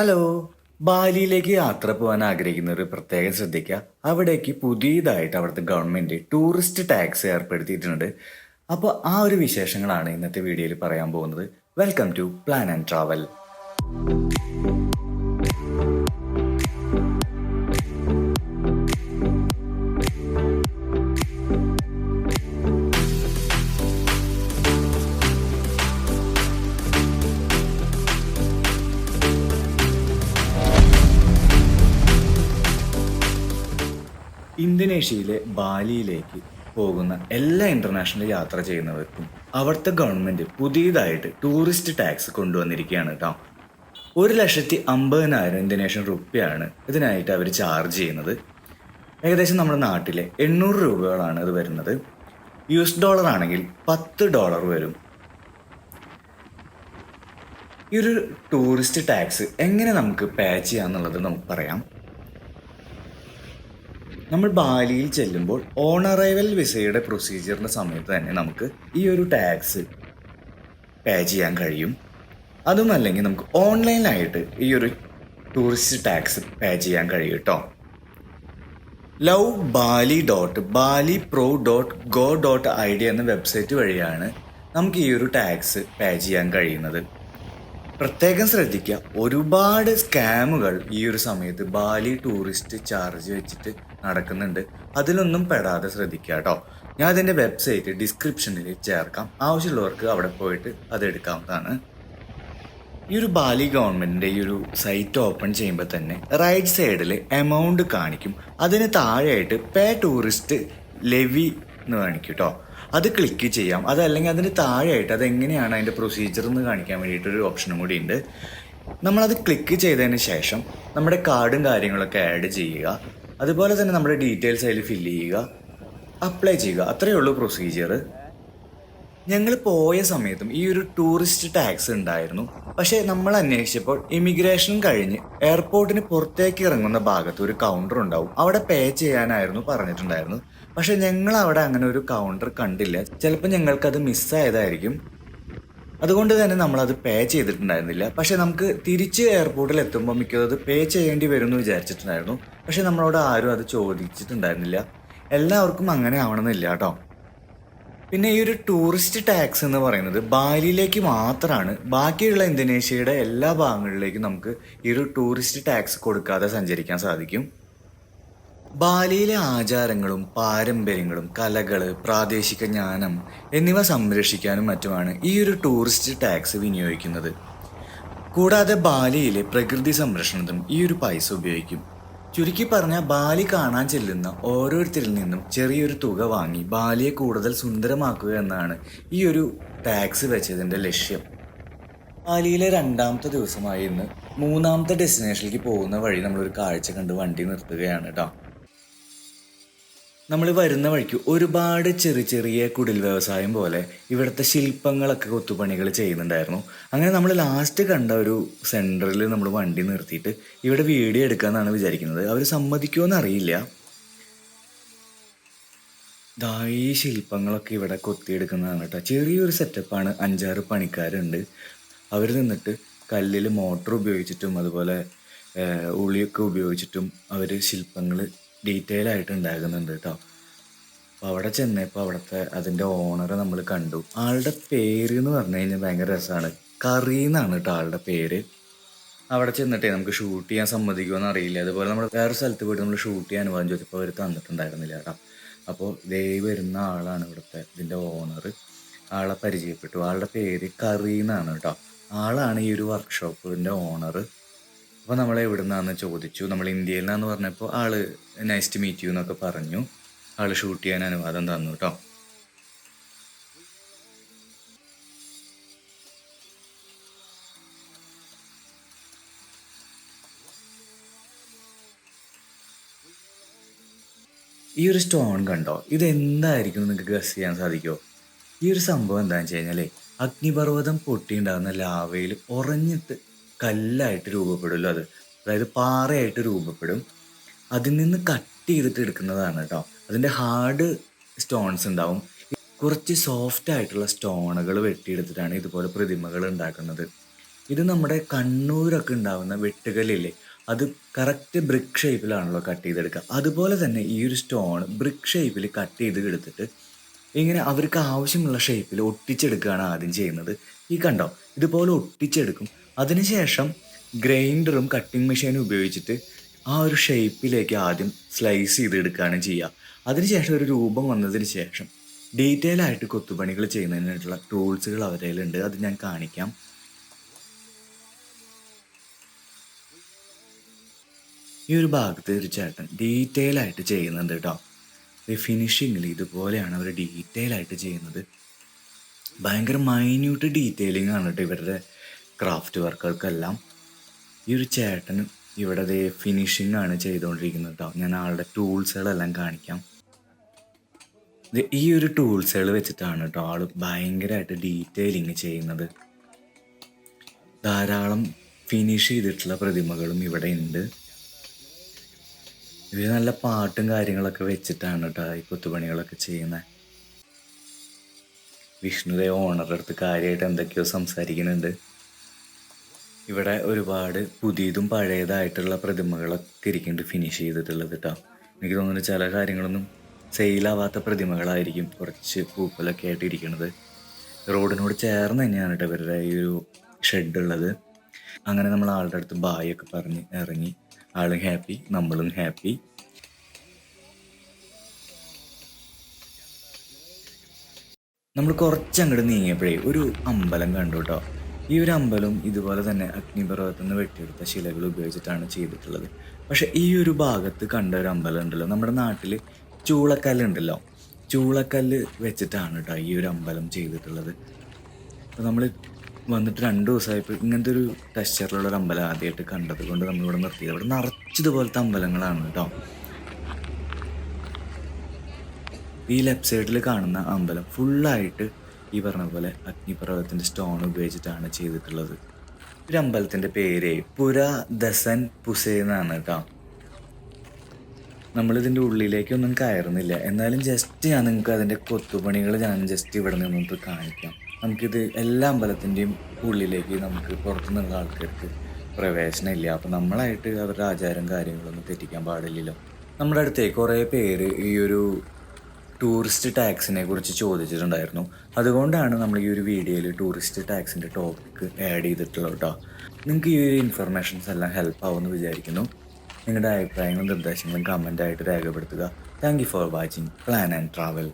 Hello. ബാലിയിലേക്ക് യാത്ര പോകാൻ ആഗ്രഹിക്കുന്നവർ പ്രത്യേകം ശ്രദ്ധിക്കുക. അവിടേക്ക് പുതിയതായിട്ട് അവിടുത്തെ ഗവൺമെന്റ് ടൂറിസ്റ്റ് ടാക്സ് ഏർപ്പെടുത്തിയിട്ടുണ്ട്. അപ്പോൾ ആ ഒരു വിശേഷങ്ങളാണ് ഇന്നത്തെ വീഡിയോയിൽ പറയാൻ പോകുന്നത്. Welcome to plan and travel. ഇന്തോനേഷ്യയിലെ ബാലിയിലേക്ക് പോകുന്ന എല്ലാ ഇന്റർനാഷണൽ യാത്ര ചെയ്യുന്നവർക്കും അവിടുത്തെ ഗവൺമെന്റ് പുതിയതായിട്ട് ടൂറിസ്റ്റ് ടാക്സ് കൊണ്ടുവന്നിരിക്കുകയാണ് കേട്ടോ ഒരു ലക്ഷത്തി അമ്പതിനായിരം ഇന്തോനേഷ്യൻ റുപ്യാണ് ഇതിനായിട്ട് അവർ ചാർജ് ചെയ്യുന്നത്. ഏകദേശം നമ്മുടെ നാട്ടിലെ എണ്ണൂറ് രൂപകളാണ് ഇത് വരുന്നത്. യു എസ് ഡോളർ ആണെങ്കിൽ പത്ത് ഡോളർ വരും. ഈ ഒരു ടൂറിസ്റ്റ് ടാക്സ് എങ്ങനെ നമുക്ക് പേ ചെയ്യാന്നുള്ളത് നമുക്ക് പറയാം. നമ്മൾ ബാലിയിൽ ചെല്ലുമ്പോൾ ഓൺ അറൈവൽ വിസയുടെ പ്രൊസീജിയറിന്റെ സമയത്ത് തന്നെ നമുക്ക് ഈ ഒരു ടാക്സ് പേ ചെയ്യാൻ കഴിയും. അതും അല്ലെങ്കിൽ നമുക്ക് ഓൺലൈനായിട്ട് ഈ ഒരു ടൂറിസ്റ്റ് ടാക്സ് പേ ചെയ്യാൻ കഴിയും കേട്ടോ love Bali dot Bali pro dot go dot I D എന്ന വെബ്സൈറ്റ് വഴിയാണ് നമുക്ക് ഈ ഒരു ടാക്സ് പേ ചെയ്യാൻ കഴിയുന്നത്. പ്രത്യേകം ശ്രദ്ധിക്കുക ഒരുപാട് സ്കാമുകൾ ഈ ഒരു സമയത്ത് ബാലി ടൂറിസ്റ്റ് ചാർജ് വെച്ചിട്ട് നടക്കുന്നുണ്ട്. അതിലൊന്നും പെടാതെ ശ്രദ്ധിക്കുക കേട്ടോ ഞാൻ അതിന്റെ വെബ്സൈറ്റ് ഡിസ്ക്രിപ്ഷനിൽ ചേർക്കാം. ആവശ്യമുള്ളവർക്ക് അവിടെ പോയിട്ട് അത് എടുക്കാവുന്നതാണ്. ഈ ഒരു ബാലി ഗവൺമെന്റിന്റെ ഈ ഒരു സൈറ്റ് ഓപ്പൺ ചെയ്യുമ്പോൾ തന്നെ റൈറ്റ് സൈഡിൽ എമൗണ്ട് കാണിക്കും. അതിന് താഴെയായിട്ട് പേ ടൂറിസ്റ്റ് ലെവി എന്ന് കാണിക്കും കേട്ടോ അത് ക്ലിക്ക് ചെയ്യാം. അതല്ലെങ്കിൽ അതിന് താഴെയായിട്ട് അത് എങ്ങനെയാണ് അതിന്റെ പ്രൊസീജിയർ എന്ന് കാണിക്കാൻ വേണ്ടിയിട്ടൊരു ഓപ്ഷനും കൂടി ഉണ്ട്. നമ്മളത് ക്ലിക്ക് ചെയ്തതിന് ശേഷം നമ്മുടെ കാർഡും കാര്യങ്ങളൊക്കെ ആഡ് ചെയ്യുക. അതുപോലെ തന്നെ നമ്മുടെ ഡീറ്റെയിൽസ് അതിൽ ഫില്ല് ചെയ്യുക അപ്ലൈ ചെയ്യുക. അത്രയേ ഉള്ളൂ പ്രൊസീജിയർ ഞങ്ങൾ പോയ സമയത്തും ഈ ഒരു ടൂറിസ്റ്റ് ടാക്സ് ഉണ്ടായിരുന്നു. പക്ഷേ നമ്മൾ അന്വേഷിച്ചപ്പോൾ ഇമിഗ്രേഷൻ കഴിഞ്ഞ് എയർപോർട്ടിന് പുറത്തേക്ക് ഇറങ്ങുന്ന ഭാഗത്ത് ഒരു കൗണ്ടർ ഉണ്ടാവും. അവിടെ പേ ചെയ്യാനായിരുന്നു പറഞ്ഞിട്ടുണ്ടായിരുന്നു. പക്ഷെ ഞങ്ങൾ അവിടെ അങ്ങനെ ഒരു കൗണ്ടർ കണ്ടില്ല. ചിലപ്പോൾ ഞങ്ങൾക്കത് മിസ്സായതായിരിക്കും അതുകൊണ്ട് തന്നെ നമ്മൾ അത് പേ ചെയ്തിട്ടുണ്ടായിരുന്നില്ല. പക്ഷെ നമുക്ക് തിരിച്ച് എയർപോർട്ടിൽ എത്തുമ്പോൾ മിക്കത് പേ ചെയ്യേണ്ടി വരും എന്ന് വിചാരിച്ചിട്ടുണ്ടായിരുന്നു. പക്ഷെ നമ്മളോട് ആരും അത് ചോദിച്ചിട്ടുണ്ടായിരുന്നില്ല. എല്ലാവർക്കും അങ്ങനെ ആവണമെന്നില്ല കേട്ടോ. പിന്നെ ഈ ഒരു ടൂറിസ്റ്റ് ടാക്സ് എന്ന് പറയുന്നത് ബാലിയിലേക്ക് മാത്രമാണ് ബാക്കിയുള്ള ഇന്തോനേഷ്യയുടെ എല്ലാ ഭാഗങ്ങളിലേക്കും നമുക്ക് ഈ ഒരു ടൂറിസ്റ്റ് ടാക്സ് കൊടുക്കാതെ സഞ്ചരിക്കാൻ സാധിക്കും. ബാലിയിലെ ആചാരങ്ങളും പാരമ്പര്യങ്ങളും കലകൾ പ്രാദേശിക ജ്ഞാനം എന്നിവ സംരക്ഷിക്കാനും മറ്റുമാണ് ഈ ഒരു ടൂറിസ്റ്റ് ടാക്സ് വിനിയോഗിക്കുന്നത്. കൂടാതെ ബാലിയിലെ പ്രകൃതി സംരക്ഷണത്തിനും ഈ ഒരു പൈസ ഉപയോഗിക്കും. ചുരുക്കി പറഞ്ഞാൽ ബാലി കാണാൻ ചെല്ലുന്ന ഓരോരുത്തരിൽ നിന്നും ചെറിയൊരു തുക വാങ്ങി ബാലിയെ കൂടുതൽ സുന്ദരമാക്കുക എന്നാണ് ഈ ഒരു ടാക്സ് വെച്ചതിന്റെ ലക്ഷ്യം. ബാലിയിലെ രണ്ടാമത്തെ ദിവസമായി ഇന്ന് മൂന്നാമത്തെ ഡെസ്റ്റിനേഷനിലേക്ക് പോകുന്ന വഴി നമ്മളൊരു കാഴ്ച കണ്ട് വണ്ടി നിർത്തുകയാണ് കേട്ടോ നമ്മൾ വരുന്ന വഴിക്ക് ഒരുപാട് ചെറിയ ചെറിയ കുടിൽ വ്യവസായം പോലെ ഇവിടുത്തെ ശില്പങ്ങളൊക്കെ കൊത്തുപണികൾ ചെയ്യുന്നുണ്ടായിരുന്നു. അങ്ങനെ നമ്മൾ ലാസ്റ്റ് കണ്ട ഒരു സെന്ററിൽ നമ്മൾ വണ്ടി നിർത്തിയിട്ട് ഇവിടെ വീഡിയോ എടുക്കാമെന്നാണ് വിചാരിക്കുന്നത്. അവർ സമ്മതിക്കുമെന്ന് അറിയില്ല. ഈ ശില്പങ്ങളൊക്കെ ഇവിടെ കൊത്തിയെടുക്കുന്നതാണ് കേട്ടോ. ചെറിയൊരു സെറ്റപ്പാണ് അഞ്ചാറ് പണിക്കാരുണ്ട്. അവർ നിന്നിട്ട് കല്ലിൽ മോട്ടർ ഉപയോഗിച്ചിട്ടും അതുപോലെ ഉളിയൊക്കെ ഉപയോഗിച്ചിട്ടും അവർ ശില്പങ്ങൾ ഡീറ്റെയിൽ ആയിട്ട് ഉണ്ടാകുന്നുണ്ട് കേട്ടോ അപ്പോൾ അവിടെ ചെന്നപ്പോൾ അവിടുത്തെ അതിന്റെ ഓണറെ നമ്മൾ കണ്ടു. ആളുടെ പേര് എന്ന് പറഞ്ഞു കഴിഞ്ഞാൽ ഭയങ്കര രസമാണ് കറി എന്നാണ് കേട്ടോ ആളുടെ പേര്. അവിടെ ചെന്നിട്ടേ നമുക്ക് ഷൂട്ട് ചെയ്യാൻ സമ്മതിക്കുമെന്ന് അറിയില്ല. അതുപോലെ നമ്മൾ വേറെ സ്ഥലത്ത് പോയിട്ട് നമ്മൾ ഷൂട്ട് ചെയ്യാൻ അനുവാദം ചോദിച്ചപ്പോൾ അവർ തന്നിട്ടുണ്ടായിരുന്നില്ല കേട്ടോ അപ്പോൾ ദേ വരുന്ന ആളാണ് ഇവിടുത്തെ ഇതിന്റെ ഓണർ ആളെ പരിചയപ്പെട്ടു. ആളുടെ പേര് കറി എന്നാണ് കേട്ടോ ആളാണ് ഈ ഒരു വർക്ക്ഷോപ്പിന്റെ ഓണർ അപ്പോൾ നമ്മൾ എവിടെ നിന്നാന്ന് ചോദിച്ചു. നമ്മൾ ഇന്ത്യയിൽ നിന്നാന്ന് പറഞ്ഞപ്പോൾ ആൾ നൈസ് ടു മീറ്റ് യു എന്നൊക്കെ പറഞ്ഞു. ആൾ ഷൂട്ട് ചെയ്യാൻ അനുവാദം തന്നു കേട്ടോ ഈ ഒരു സ്റ്റോൺ കണ്ടോ? ഇത് എന്തായിരിക്കും നിങ്ങൾക്ക് ഗസ് ചെയ്യാൻ സാധിക്കുമോ ഈ ഒരു സംഭവം എന്താണെന്ന് വെച്ച് കഴിഞ്ഞാലേ അഗ്നിപർവതം പൊട്ടിയുണ്ടാകുന്ന ലാവയിൽ ഉറഞ്ഞിട്ട് കല്ലായിട്ട് രൂപപ്പെടുമല്ലോ അത്. അതായത് പാറയായിട്ട് രൂപപ്പെടും. അതിൽ നിന്ന് കട്ട് ചെയ്തിട്ട് എടുക്കുന്നതാണ് കേട്ടോ അതിന്റെ ഹാർഡ് സ്റ്റോൺസ് ഉണ്ടാവും. കുറച്ച് സോഫ്റ്റ് ആയിട്ടുള്ള സ്റ്റോണുകൾ വെട്ടിയെടുത്തിട്ടാണ് ഇതുപോലെ പ്രതിമകൾ ഉണ്ടാക്കുന്നത്. ഇത് നമ്മുടെ കണ്ണൂരൊക്കെ ഉണ്ടാവുന്ന വെട്ടുകല്ലില്ലേ? അത് കറക്റ്റ് ബ്രിക്ക് ഷേപ്പിലാണല്ലോ കട്ട് ചെയ്തെടുക്കുക. അതുപോലെ തന്നെ ഈ ഒരു സ്റ്റോൺ ബ്രിക്ക് ഷേപ്പിൽ കട്ട് ചെയ്ത് എടുത്തിട്ട് ഇങ്ങനെ അവർക്ക് ആവശ്യമുള്ള ഷേപ്പിൽ ഒട്ടിച്ചെടുക്കുകയാണ് ആദ്യം ചെയ്യുന്നത്. ഈ കണ്ടോ? ഇതുപോലെ ഒട്ടിച്ചെടുക്കും. അതിനുശേഷം ഗ്രൈൻഡറും കട്ടിംഗ് മെഷീനും ഉപയോഗിച്ചിട്ട് ആ ഒരു ഷേപ്പിലേക്ക് ആദ്യം സ്ലൈസ് ചെയ്തെടുക്കുകയാണ് ചെയ്യുക. അതിനുശേഷം ഒരു രൂപം വന്നതിന് ശേഷം ഡീറ്റെയിൽ ആയിട്ട് കൊത്തുപണികൾ ചെയ്യുന്നതിനായിട്ടുള്ള ടൂൾസുകൾ അവരുടെ ഉണ്ട് അത് ഞാൻ കാണിക്കാം. ഈ ഒരു ഭാഗത്ത് ഒരു ചേട്ടൻ ഡീറ്റെയിൽ ആയിട്ട് ചെയ്യുന്നുണ്ട് കേട്ടോ. ഈ ഫിനിഷിങ്ങിൽ ഇതുപോലെയാണ് അവർ ഡീറ്റെയിൽ ആയിട്ട് ചെയ്യുന്നത്. ഭയങ്കര മൈന്യൂട്ട് ഡീറ്റെയിലിംഗ് ആണ് കേട്ടോ ഇവരുടെ ക്രാഫ്റ്റ് വർക്കുകൾക്കെല്ലാം ഈ ഒരു ചേട്ടൻ ഇവിടെ അതേ ഫിനിഷിംഗ് ആണ് ചെയ്തുകൊണ്ടിരിക്കുന്നത് കേട്ടോ ഞാൻ ആളുടെ ടൂൾസുകളെല്ലാം കാണിക്കാം. ഈ ഒരു ടൂൾസുകൾ വെച്ചിട്ടാണ് കേട്ടോ ആൾ ഭയങ്കരമായിട്ട് ഡീറ്റെയിലിങ് ചെയ്യുന്നത്. ധാരാളം ഫിനിഷ് ചെയ്തിട്ടുള്ള പ്രതിമകളും ഇവിടെ ഉണ്ട് ഇവർ നല്ല പാട്ടും കാര്യങ്ങളൊക്കെ വെച്ചിട്ടാണ് കേട്ടോ ഈ കൊത്തുപണികളൊക്കെ ചെയ്യുന്നത് വിഷ്ണുദേവ് ഓണറുടെ അടുത്ത് കാര്യമായിട്ട് എന്തൊക്കെയോ സംസാരിക്കുന്നുണ്ട്. ഇവിടെ ഒരുപാട് പുതിയതും പഴയതായിട്ടുള്ള പ്രതിമകളൊക്കെ ഇരിക്കുന്നുണ്ട് ഫിനിഷ് ചെയ്തിട്ടുള്ളത് കേട്ടോ എനിക്ക് തോന്നുന്നു ചില കാര്യങ്ങളൊന്നും സെയിലാവാത്ത പ്രതിമകളായിരിക്കും കുറച്ച് പൂപ്പലൊക്കെ ആയിട്ട് ഇരിക്കുന്നത് റോഡിനോട് ചേർന്ന് തന്നെയാണ് കേട്ടോ ഇവരുടെ ഈ ഒരു ഷെഡ് ഉള്ളത്. അങ്ങനെ നമ്മൾ ആളുടെ അടുത്ത് ബായൊക്കെ പറഞ്ഞ് ഇറങ്ങി. ആളും ഹാപ്പി നമ്മളും ഹാപ്പി. നമ്മൾ കുറച്ചങ്ങോട്ട് നീങ്ങിയപ്പോഴേ ഒരു അമ്പലം കണ്ടു കേട്ടോ ഈ ഒരു അമ്പലം ഇതുപോലെ തന്നെ അഗ്നിപർവതത്തിൽ നിന്ന് വെട്ടിയെടുത്ത ശിലകൾ ഉപയോഗിച്ചിട്ടാണ് ചെയ്തിട്ടുള്ളത്. പക്ഷെ ഈ ഒരു ഭാഗത്ത് കണ്ട ഒരു അമ്പലം ഉണ്ടല്ലോ. നമ്മുടെ നാട്ടിൽ ചൂളക്കല്ലുണ്ടല്ലോ ചൂളക്കല്ല് വെച്ചിട്ടാണ് കേട്ടോ ഈ ഒരു അമ്പലം ചെയ്തിട്ടുള്ളത്. അപ്പോൾ നമ്മൾ വന്നിട്ട് രണ്ട് ദിവസമായപ്പോൾ ഇങ്ങനത്തെ ഒരു ടെക്സ്ചറിലുള്ള ഒരു അമ്പലം ആദ്യമായിട്ട് കണ്ടത് കൊണ്ട് നമ്മളിവിടെ നിർത്തി ഇവിടെ നിറച്ചതുപോലത്തെ അമ്പലങ്ങളാണ് കേട്ടോ ഈ ലെഫ്റ്റ് സൈഡിൽ കാണുന്ന അമ്പലം ഫുള്ളായിട്ട് ഈ പറഞ്ഞ പോലെ അഗ്നിപർവതത്തിന്റെ സ്റ്റോൺ ഉപയോഗിച്ചിട്ടാണ് ചെയ്തിട്ടുള്ളത്. ഒരു അമ്പലത്തിന്റെ പേര് പുര ദസൻ പുസേ എന്നാണ് കേട്ടോ നമ്മളിതിന്റെ ഉള്ളിലേക്കൊന്നും കയറുന്നില്ല. എന്നാലും ജസ്റ്റ് ഞാൻ നിങ്ങൾക്ക് അതിന്റെ കൊത്തുപണികൾ ഞാൻ ജസ്റ്റ് ഇവിടെ നിന്നിട്ട് കാണിക്കാം. നമുക്കിത് എല്ലാ അമ്പലത്തിന്റെയും ഉള്ളിലേക്ക് നമുക്ക് പുറത്തുനിന്നുള്ള ആൾക്കാർക്ക് പ്രവേശനമില്ല അപ്പം നമ്മളായിട്ട് അവരുടെ ആചാരം കാര്യങ്ങളൊന്നും തെറ്റിക്കാൻ പാടില്ലല്ലോ. നമ്മുടെ അടുത്തേ കുറേ പേര് ഈ ഒരു ടൂറിസ്റ്റ് ടാക്സിനെ കുറിച്ച് ചോദിച്ചിട്ടുണ്ടായിരുന്നു. അതുകൊണ്ടാണ് നമ്മൾ ഈ ഒരു വീഡിയോയിൽ ടൂറിസ്റ്റ് ടാക്സിന്റെ ടോപ്പിക്ക് ആഡ് ചെയ്തിട്ടുള്ളത് കേട്ടോ. നിങ്ങൾക്ക് ഈ ഒരു ഇൻഫർമേഷൻസ് എല്ലാം ഹെൽപ്പ് ആവുമെന്ന് വിചാരിക്കുന്നു. നിങ്ങളുടെ അഭിപ്രായങ്ങളും നിർദ്ദേശങ്ങളും കമന്റായിട്ട് രേഖപ്പെടുത്തുക. Thank you for watching plan and travel